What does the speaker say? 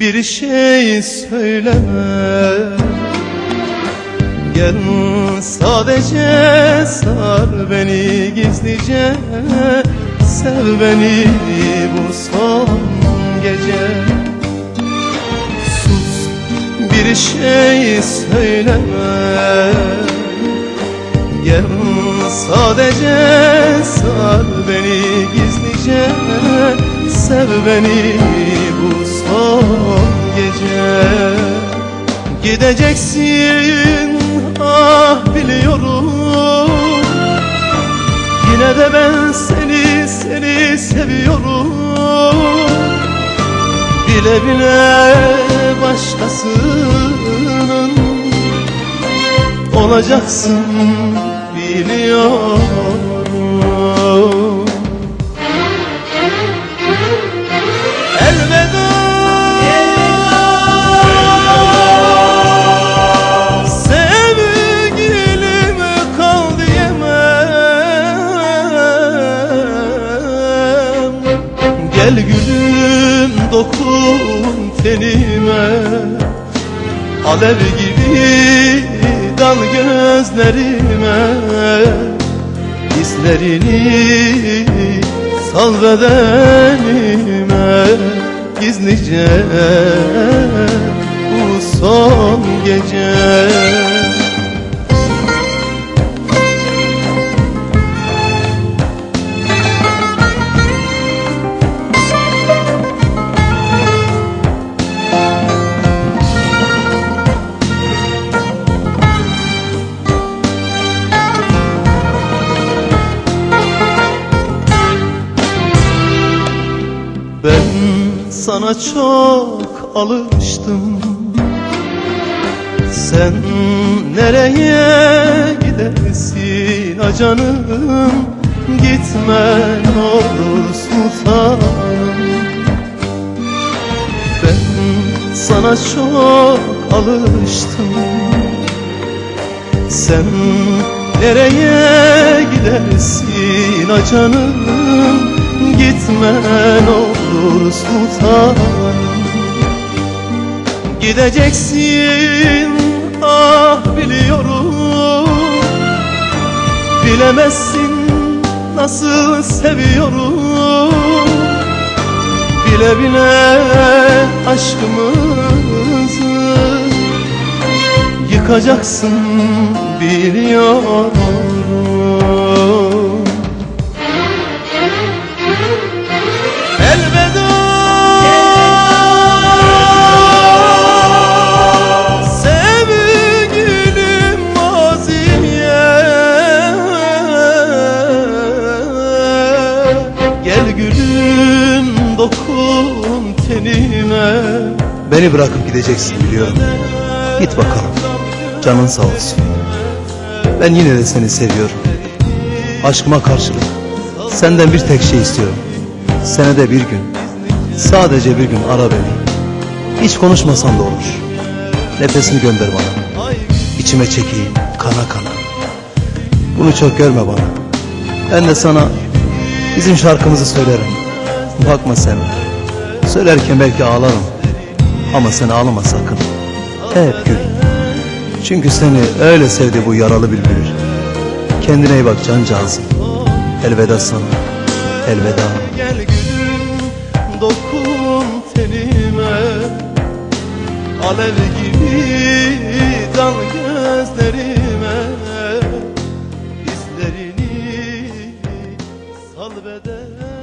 Bir şey söyleme Gel sadece sar beni gizlice Sev beni bu son gece. Sus bir şey söyleme. Gel sadece sar beni gizlice Sev beni bu son gece. Gideceksin ah biliyorum. Yine de ben seni seni seviyorum. Bile bile başkasının olacaksın gülüm dokun tenime. Alev gibi dal gözlerime. Hislerini sal bedenime Gizlice bu son gece Ben sana çok alıştım. Sen nereye gidersin acanım Gitme ne olur sultanım. Ben sana çok alıştım. Sen nereye gidersin acanım Gitme ne olur sultanım. Gideceksin ah biliyorum. Bilemezsin nasıl seviyorum. Bile bile aşkımızı Yıkacaksın biliyorum Beni bırakıp gideceksin biliyorum. Git bakalım. Canın sağ olsun. Ben yine de seni seviyorum. Aşkıma karşılık senden bir tek şey istiyorum. Senede bir gün, sadece bir gün ara beni. Hiç konuşmasan da olur. Nefesini gönder bana. İçime çekeyim, kana kana. Bunu çok görme bana. Ben de sana bizim şarkımızı söylerim. Bakma sen. Söylerken belki ağlarım. Ama sen ağlama sakın. Hep gül. Çünkü seni öyle sevdi bu yaralı bülbül. Kendine iyi bak cancağızım. Elveda sana. Elveda. Gel gülüm dokun tenime Alev gibi dal gözlerime Hislerini sal beden